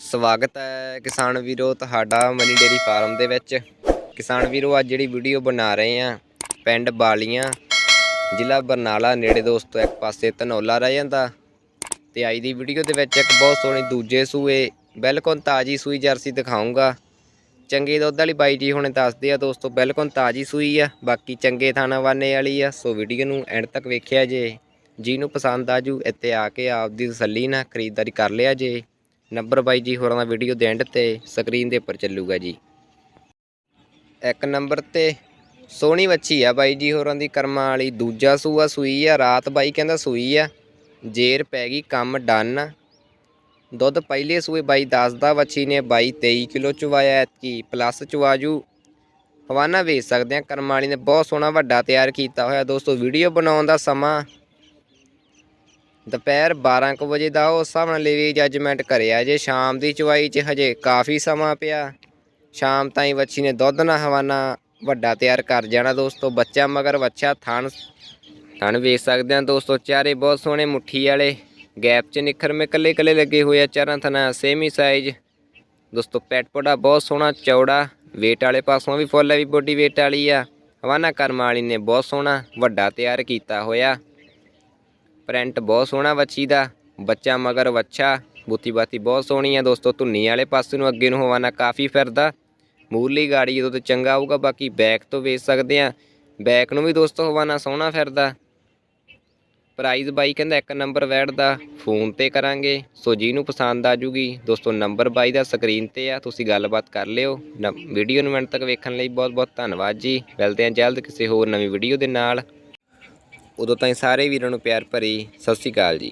ਸਵਾਗਤ ਹੈ ਕਿਸਾਨ ਵੀਰੋ ਤੁਹਾਡਾ ਮਨੀ ਡੇਰੀ ਫਾਰਮ ਦੇ ਵਿੱਚ। ਕਿਸਾਨ ਵੀਰੋ, ਅੱਜ ਜਿਹੜੀ ਵੀਡੀਓ ਬਣਾ ਰਹੇ ਆ ਪਿੰਡ ਬਾਲੀਆਂ, ਜ਼ਿਲ੍ਹਾ ਬਰਨਾਲਾ, ਨੇੜੇ ਦੋਸਤੋ, ਇੱਕ ਪਾਸੇ ਧਨੌਲਾ ਰਹਿ ਜਾਂਦਾ। ਤੇ ਅੱਜ ਦੀ ਵੀਡੀਓ ਦੇ ਵਿੱਚ ਇੱਕ ਬਹੁਤ ਸੋਹਣੀ ਦੂਜੇ ਸੂਏ, ਬਿਲਕੁਲ ਤਾਜੀ ਸੂਈ ਜਰਸੀ ਦਿਖਾਉਂਗਾ ਚੰਗੇ ਦੁੱਧ ਵਾਲੀ ਬਾਈ ਜੀ ਹੁਣੇ ਦੱਸਦੇ ਆ ਦੋਸਤੋ, ਬਿਲਕੁਲ ਤਾਜੀ ਸੂਈ ਆ, ਬਾਕੀ ਚੰਗੇ ਥਾਣਾ ਵਾਨੇ ਵਾਲੀ ਆ। ਸੋ ਵੀਡੀਓ ਨੂੰ ਐਂਡ ਤੱਕ ਵੇਖਿਆ ਜੇ ਜਿਹਨੂੰ ਪਸੰਦ ਆਜੂ ਇੱਥੇ ਆ ਕੇ ਆਪਦੀ ਤਸੱਲੀ ਨਾਲ ਖਰੀਦਦਾਰੀ ਕਰ ਲਿਆ ਜੇ। ਨੰਬਰ ਬਾਈ ਜੀ ਹੋਰਾਂ ਦਾ ਵੀਡੀਓ ਦੇ ਐਂਡ ਤੇ ਸਕਰੀਨ ਦੇ ਉੱਪਰ ਚੱਲੂਗਾ ਜੀ। ਇੱਕ ਨੰਬਰ ਤੇ ਸੋਹਣੀ ਵੱਛੀ ਆ ਬਾਈ ਜੀ ਹੋਰਾਂ ਦੀ ਕਰਮਾਂ ਵਾਲੀ। ਦੂਜਾ ਸੂਆ ਸੂਈ ਆ, ਰਾਤ ਬਾਈ ਕਹਿੰਦਾ ਸੂਈ ਆ। ਜੇਰ ਪੈ ਗਈ, ਕੰਮ ਡਨ। ਦੁੱਧ ਪਹਿਲੇ ਸੂਏ ਬਾਈ ਦੱਸਦਾ ਵੱਛੀ ਨੇ ਬਾਈ 23 ਕਿਲੋ ਚਵਾਇਆ, ਐਤਕੀ ਪਲੱਸ ਚਵਾਜੂ। ਹਵਾਨਾ ਵੇਚ ਸਕਦੇ ਆ, ਕਰਮਾਂ ਵਾਲੀ ਨੇ ਬਹੁਤ ਸੋਹਣਾ ਵੱਡਾ ਤਿਆਰ ਕੀਤਾ ਹੋਇਆ। ਦੋਸਤੋ, ਵੀਡੀਓ ਬਣਾਉਣ ਦਾ ਸਮਾਂ ਦੁਪਹਿਰ 12 ਕੁ ਵਜੇ ਦਾ ਉਸ ਹਿਸਾਬ ਨਾਲ ਲੈਵੀ ਜੱਜਮੈਂਟ ਕਰਿਆ ਜੇ ਸ਼ਾਮ ਦੀ ਚਵਾਈ 'ਚ ਹਜੇ ਕਾਫੀ ਸਮਾਂ ਪਿਆ। ਸ਼ਾਮ ਤਾਈਂ ਵੱਛੀ ਨੇ ਦੁੱਧ ਨਾ ਹਵਾਨਾ ਵੱਡਾ ਤਿਆਰ ਕਰ ਜਾਣਾ ਦੋਸਤੋ, ਬੱਚਾ ਮਗਰ ਵੱਛਾ ਥਣ ਥਣ ਵੇਖ ਸਕਦੇ ਆ ਦੋਸਤੋ, ਚਾਰੇ ਬਹੁਤ ਸੋਹਣੇ ਮੁੱਠੀ ਵਾਲੇ, ਗੈਪ 'ਚ ਨਿਖਰ ਮੇ ਕੱਲੇ ਕੱਲੇ ਲੱਗੇ ਹੋਏ ਆ ਚਾਰਾਂ ਥਣਾ ਸੇਮੀ ਸਾਈਜ਼ ਦੋਸਤੋ ਪੈਟ ਪੋਡਾ ਬਹੁਤ ਸੋਹਣਾ, ਚੌੜਾ, weight ਵਾਲੇ ਪਾਸੋਂ ਵੀ ਫੁੱਲ ਹੈ ਵੀ ਬੋਡੀ weight ਵਾਲੀ ਆ। ਹਵਾਨਾ ਕਰਮ ਵਾਲੀ ਨੇ ਬਹੁਤ ਸੋਹਣਾ, ਵੱਡਾ ਤਿਆਰ ਕੀਤਾ ਹੋਇਆ। ਪ੍ਰਿੰਟ ਬਹੁਤ ਸੋਹਣਾ ਵੱਛੀ ਦਾ, ਬੱਚਾ ਮਗਰ ਵੱਛਾ ਬੁੱਤੀ ਬਾਤੀ ਬਹੁਤ ਸੋਹਣੀ ਆ ਦੋਸਤੋ, ਧੁੰਨੀ ਵਾਲੇ ਪਾਸੇ ਨੂੰ ਅੱਗੇ ਨੂੰ ਹਵਾਨਾ ਕਾਫੀ ਫਿਰਦਾ। ਮੂਰਲੀ ਗਾੜੀ ਜਦੋਂ ਤੇ ਚੰਗਾ ਆਊਗਾ, ਬਾਕੀ ਬੈਕ ਤੋਂ ਵੇਚ ਸਕਦੇ ਆ। ਬੈਕ ਨੂੰ ਵੀ ਦੋਸਤੋ ਹਵਾਨਾ ਸੋਹਣਾ ਫਿਰਦਾ। ਪ੍ਰਾਈਜ਼ ਬਾਈ ਕਹਿੰਦਾ ਇੱਕ ਨੰਬਰ ਵੈਟ ਦਾ ਫੋਨ ਤੇ ਕਰਾਂਗੇ। ਸੋ ਜਿਹਨੂੰ ਪਸੰਦ ਆ ਜੂਗੀ। ਦੋਸਤੋ ਨੰਬਰ ਬਾਈ ਦਾ ਸਕਰੀਨ ਤੇ ਆ, ਤੁਸੀਂ ਗੱਲਬਾਤ ਕਰ ਲਿਓ। ਨ- ਵੀਡੀਓ ਨੂੰ ਮਿੰਟ ਤੱਕ ਵੇਖਣ ਲਈ ਬਹੁਤ ਬਹੁਤ ਧੰਨਵਾਦ ਜੀ। ਮਿਲਦੇ ਹਾਂ ਜਲਦ ਕਿਸੇ ਹੋਰ ਨਵੀਂ ਵੀਡੀਓ ਦੇ ਨਾਲ। ਉਦੋਂ ਤਾਈਂ ਸਾਰੇ ਵੀਰਾਂ ਨੂੰ ਪਿਆਰ ਭਰੀ ਸਤਿ ਸ਼੍ਰੀ ਅਕਾਲ ਜੀ।